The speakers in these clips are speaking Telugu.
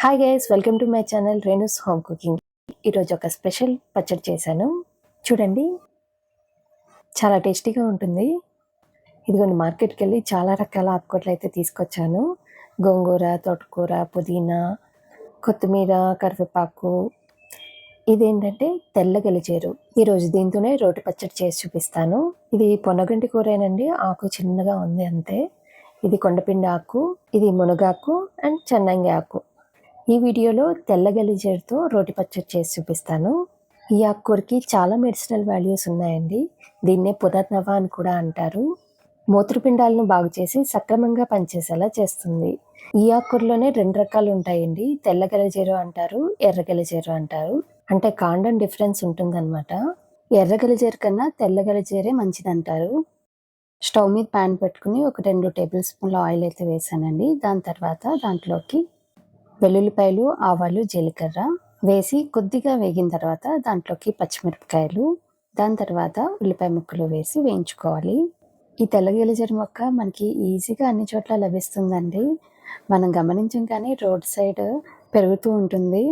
Hi guys welcome to my channel Renu's home cooking ఈరోజు ఒక స్పెషల్ పచ్చడి చేశాను. చూడండి చాలా టేస్టీగా ఉంటుంది. ఇదిగోండి మార్కెట్కి వెళ్ళి చాలా రకాల ఆకుకూరలు అయితే తీసుకొచ్చాను. గోంగూర తోటకూర పుదీనా కొత్తిమీర కరివేపాకు. ఇదేంటంటే తెల్ల గలిచేరు ఈరోజు దీంతోనే రోటి పచ్చడి చేసి చూపిస్తాను. ఇది పొనగంటి కూరేనండి ఆకు చిన్నగా ఉంది అంతే. ఇది కొండపిండి ఆకు ఇది మునగాకు అండ్ చెన్నంగి ఆకు. ఈ వీడియోలో తెల్ల గలిజేరుతో రోటి పచ్చడి చేసి చూపిస్తాను. ఈ ఆకుకూరకి చాలా మెడిసినల్ వాల్యూస్ ఉన్నాయండి. దీన్నే పునర్నవ అని కూడా అంటారు. మూత్రపిండాలను బాగు చేసి సక్రమంగా పనిచేసేలా చేస్తుంది. ఈ ఆకుకూరలోనే రెండు రకాలు ఉంటాయండి. తెల్ల గలజీరు అంటారు ఎర్ర గలజీరు అంటారు. అంటే కాండం డిఫరెన్స్ ఉంటుందన్నమాట. ఎర్ర గలజీరు కన్నా తెల్ల గలజీరే మంచిదంటారు. స్టవ్ మీద ప్యాన్ పెట్టుకుని ఒక రెండు టేబుల్ స్పూన్ల ఆయిల్ అయితే వేసానండి. దాని తర్వాత దాంట్లోకి వెల్లుల్లిపాయలు ఆవాలు జీలకర్ర వేసి కొద్దిగా వేగిన తర్వాత దాంట్లోకి పచ్చిమిరపకాయలు దాని తర్వాత ఉల్లిపాయ ముక్కలు వేసి వేయించుకోవాలి. ఈ తెల్లగిలిజర మొక్క మనకి ఈజీగా అన్ని చోట్ల లభిస్తుందండి. మనం గమనించం కానీ రోడ్ సైడ్ పెరుగుతూ ఉంటుంది.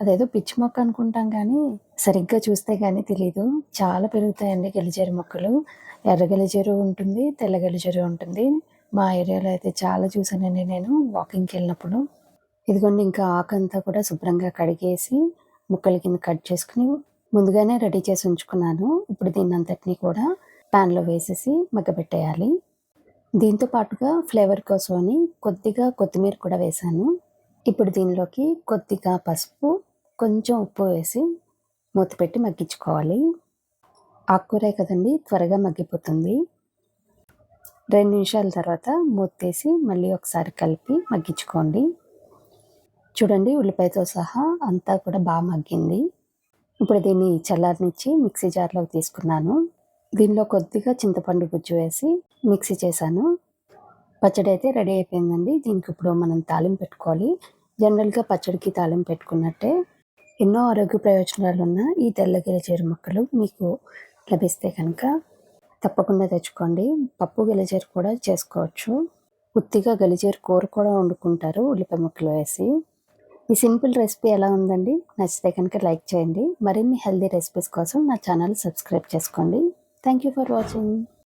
అదేదో పిచ్చి మొక్క అనుకుంటాం కానీ సరిగ్గా చూస్తే కానీ తెలీదు. చాలా పెరుగుతాయండి గెలిజేరు మొక్కలు. ఎర్ర గెలిజేరు ఉంటుంది తెల్ల గెలిజేరు ఉంటుంది. మా ఏరియాలో అయితే చాలా చూసానండి నేను వాకింగ్కి వెళ్ళినప్పుడు. ఇదిగోండి ఇంకా ఆకంతా కూడా శుభ్రంగా కడిగేసి ముక్కల కింద కట్ చేసుకుని ముందుగానే రెడీ చేసి ఉంచుకున్నాను. ఇప్పుడు దీన్ని అంతటినీ కూడా ప్యాన్లో వేసేసి మగ్గబెట్టేయాలి. దీంతో పాటుగా ఫ్లేవర్ కోసం అని కొద్దిగా కొత్తిమీర కూడా వేశాను. ఇప్పుడు దీనిలోకి కొద్దిగా పసుపు కొంచెం ఉప్పు వేసి మూత పెట్టి మగ్గించుకోవాలి. ఆకుకూరే కదండి త్వరగా మగ్గిపోతుంది. రెండు నిమిషాల తర్వాత మూత తీసి మళ్ళీ ఒకసారి కలిపి మగ్గించుకోండి. చూడండి ఉల్లిపాయతో సహా అంతా కూడా బాగా మగ్గింది. ఇప్పుడు దీన్ని చల్లారనిచ్చి మిక్సీ జార్లోకి తీసుకున్నాను. దీనిలో కొద్దిగా చింతపండు గుజ్జు వేసి మిక్సీ చేశాను. పచ్చడి అయితే రెడీ అయిపోయిందండి. దీనికి ఇప్పుడు మనం తాలింపు పెట్టుకోవాలి. జనరల్గా పచ్చడికి తాలింపు పెట్టుకున్నట్టే ఎన్నో ఆరోగ్య ప్రయోజనాలు ఉన్న ఈ తెల్ల చీర మొక్కలు మీకు లభిస్తే కనుక తప్పకుండా తెచ్చుకోండి. పప్పు గలిజేరు కూడా చేసుకోవచ్చు. ఉత్తిగా గలిజేరు కూర కూడా వండుకుంటారు ఉల్లిపాయ ముక్కలు వేసి. ఈ సింపుల్ రెసిపీ ఎలా ఉందండి? నచ్చితే కనుక లైక్ చేయండి. మరిన్ని హెల్దీ రెసిపీస్ కోసం నా ఛానల్ సబ్స్క్రైబ్ చేసుకోండి. Thank you for watching.